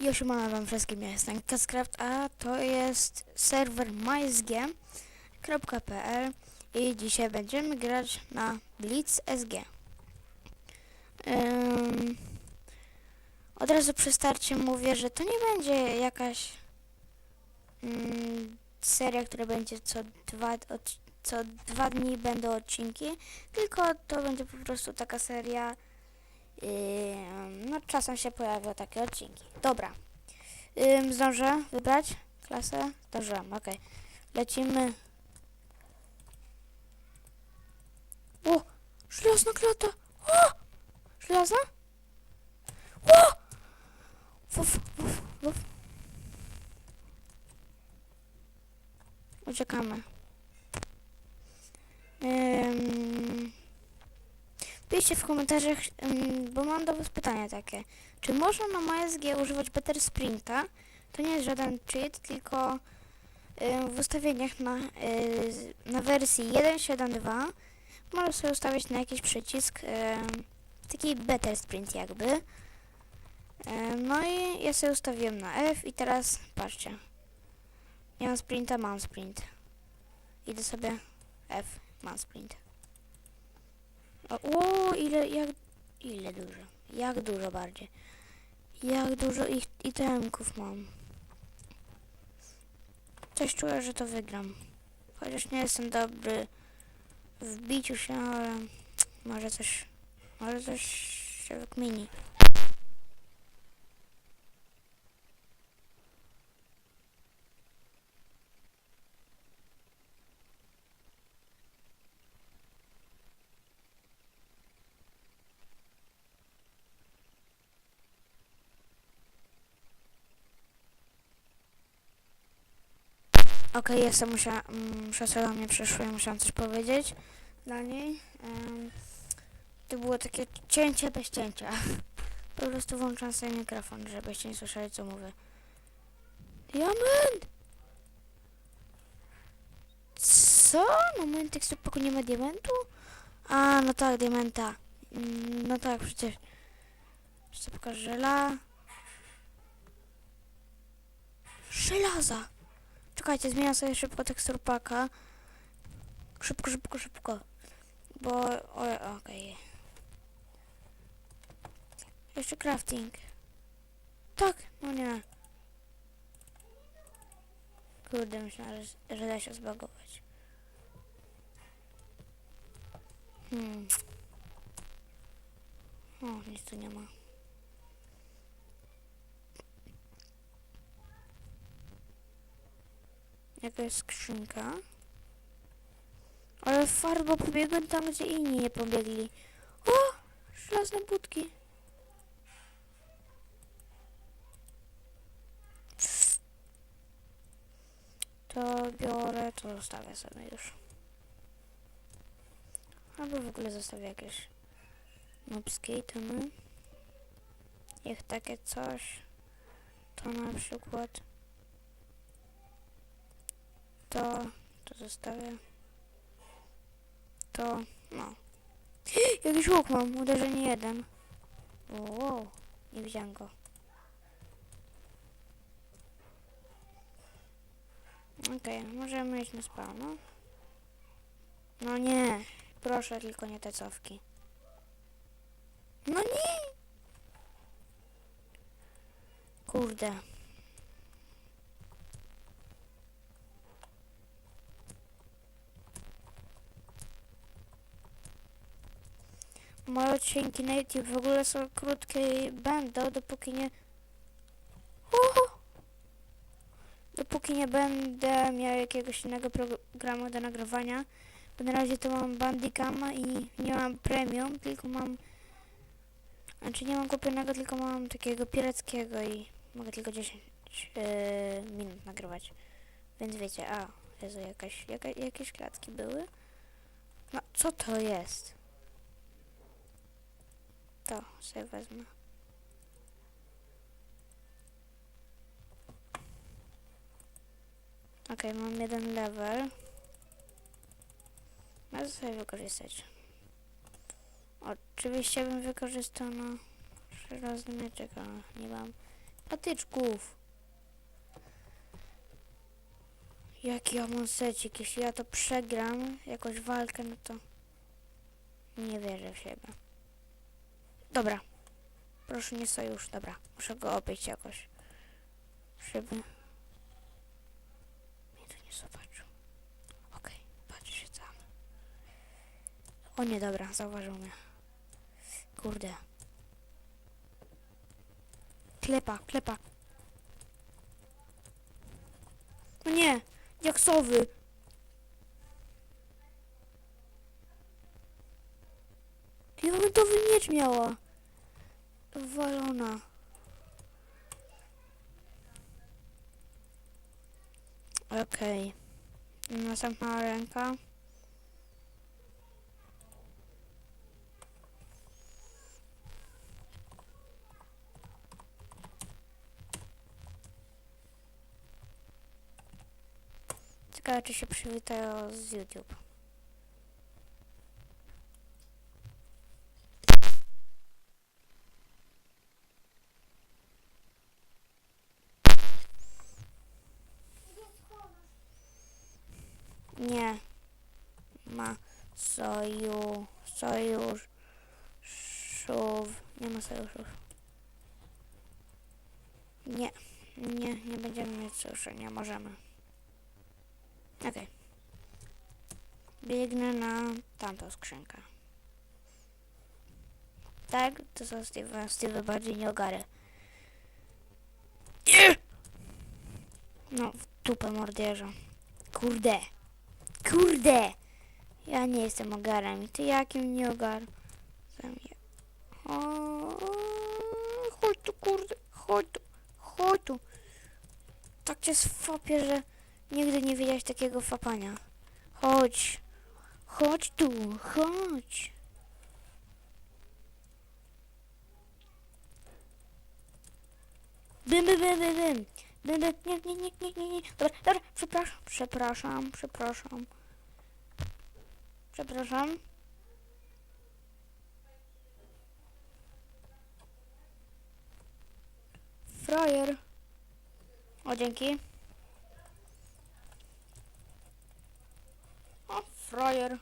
Już mamy wam wszystkim, ja jestem Cascraft, a to jest serwer mysg.pl i dzisiaj będziemy grać na Blitz SG. Ym, od razu przy starcie mówię, że to nie będzie jakaś ym, seria, która będzie co dwa, od, co dwa dni będą odcinki, tylko to będzie po prostu taka seria Ym, no czasem się pojawią takie odcinki. Dobra. Ym, zdążę wybrać klasę? Zdążyłam, okej. Lecimy. O! Żelazna klata! O! Żelazna? O! Wuf, wuf, wuf. Uciekamy. Ym... Piszcie w komentarzach, ym, mam do was pytanie takie. Czy można na MySG używać Better Sprinta? To nie jest żaden cheat, tylko w ustawieniach na, na wersji 1.7.2 możesz sobie ustawić na jakiś przycisk, taki Better Sprint jakby. No i ja sobie ustawiłem na F i teraz patrzcie. Nie mam sprinta, mam sprint. Idę sobie F, mam sprint. O, o, ile, jak, ile dużo, jak dużo bardziej. Jak dużo ich itemków mam. Coś czuję, że to wygram. Chociaż nie jestem dobry w biciu się, ale może coś, może coś się wykmini. Okej, jestem, musia, mm, muszę do mnie przyszło i musiałam coś powiedzieć dla niej. Em, to było takie cięcie bez cięcia. Po prostu włączam sobie mikrofon, żebyście nie słyszeli co mówię. Diament! Co? No mój tekstur poko nie ma diamentu? A, no tak, diamenta. Mm, No tak, przecież. Pokażę żela. Żelaza! Czekajcie, zmieniam sobie szybko tekstur paka. Szybko, szybko, szybko. Bo... Okej. Jeszcze crafting. Tak, no nie. Kurde, myślałem, że, że da się zbagować. Hmm. O, nic tu nie ma. Jakaś skrzynka. Ale farba pobiegłem tam, gdzie inni nie pobiegli. O! Żelazne budki. To biorę, to zostawię sobie już. Albo w ogóle zostawię jakieś nubskie itemy. Jak takie coś. To na przykład to, to zostawię. To, no. Jakiś łuk mam, uderzenie jeden. Wow, nie widziałem go. Okej, możemy iść na spawn, no. No nie, proszę tylko nie te cofki. No nie! Kurde. Moje odcinki na YouTube w ogóle są krótkie i będą, dopóki nie... Uhu! Dopóki nie będę miał jakiegoś innego programu do nagrywania. Bo na razie to mam Bandicama i nie mam premium, tylko mam... Znaczy nie mam kupionego, tylko mam takiego pirackiego i mogę tylko 10 yy, minut nagrywać. Więc wiecie, a, Jezu, jakaś, jaka, jakieś klatki były? No, co to jest? To sobie wezmę. Okej, mam jeden level. Mogę sobie wykorzystać. Oczywiście bym wykorzystał na żelazny mieczek, ale nie mam Patyczków. Jaki ja? Jeśli ja to przegram, jakąś walkę, no to nie wierzę w siebie. Dobra. Proszę nie sojusz, dobra. Muszę go obić jakoś. Żeby... Mnie to nie zobaczył. Okej, patrzy się tam. O nie, dobra, zauważył mnie. Kurde. Klepa, klepa. No nie, jaksowy. Diamentowy miecz miała. Walona. Okej. Następna ręka. Ciekawe, czy się przywitają z YouTube. Nie. Ma soju, sojusz, szów. Nie ma sojuszów. Nie, nie, nie będziemy mieć sojuszu, nie możemy. Okej. Biegnę na tamtą skrzynkę. Tak, to są Steve, Steve bardziej nie ogary. Nie! No, w dupę morderza. Kurde. Kurde! Ja nie jestem ogarem. Ty jakim nie ogar? Chodź tu, kurde. Chodź tu. Chodź tu. Tak cię sfopię, że nigdy nie widziałeś takiego fapania. Chodź. Chodź tu. Chodź. Bym, bym, bym, bym. Bym, bym. Nie, nie, nie, nie, nie, nie. Dobra, dobra. Przepraszam, przepraszam, przepraszam. Przepraszam. Frajer. O, dzięki. O, frajer.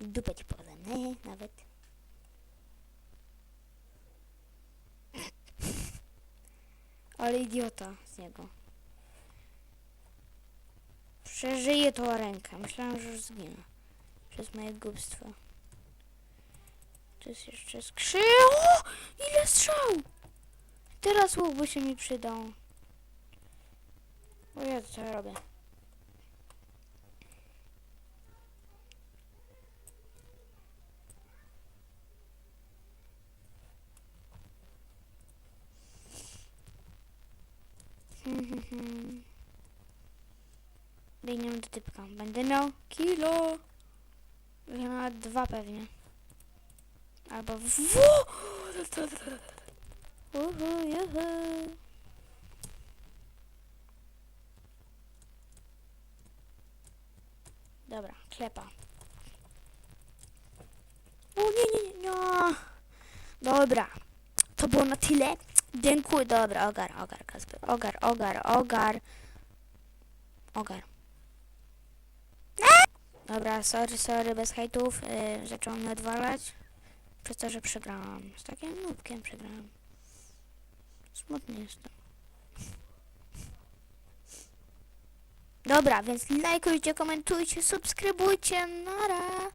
Dupę ci nie, nawet. Ale idiota z niego. Przeżyję tą rękę. Myślałem, że już zginę. Przez moje głupstwo. Tu jest jeszcze skrzy... O! Ile strzał! Teraz łuk by się mi przydał. O Jezu, co ja robię? Biegniemy do typka. Będę miał kilo. Ja Nawet dwa pewnie. Albo w... Uhu, juhu. Dobra, klepa. O nie, nie, nie, nie. Dobra. To było na tyle. Dziękuję. Dobra, ogar, ogar, Kasper. Ogar, ogar, ogar. Ogar. Dobra, sorry, sorry, bez hejtów. Yy, zaczął odwalać. Przez to, że przegrałam. Z takim nubkiem przegrałam. Smutny jestem. Dobra, więc lajkujcie, komentujcie, subskrybujcie. Nara!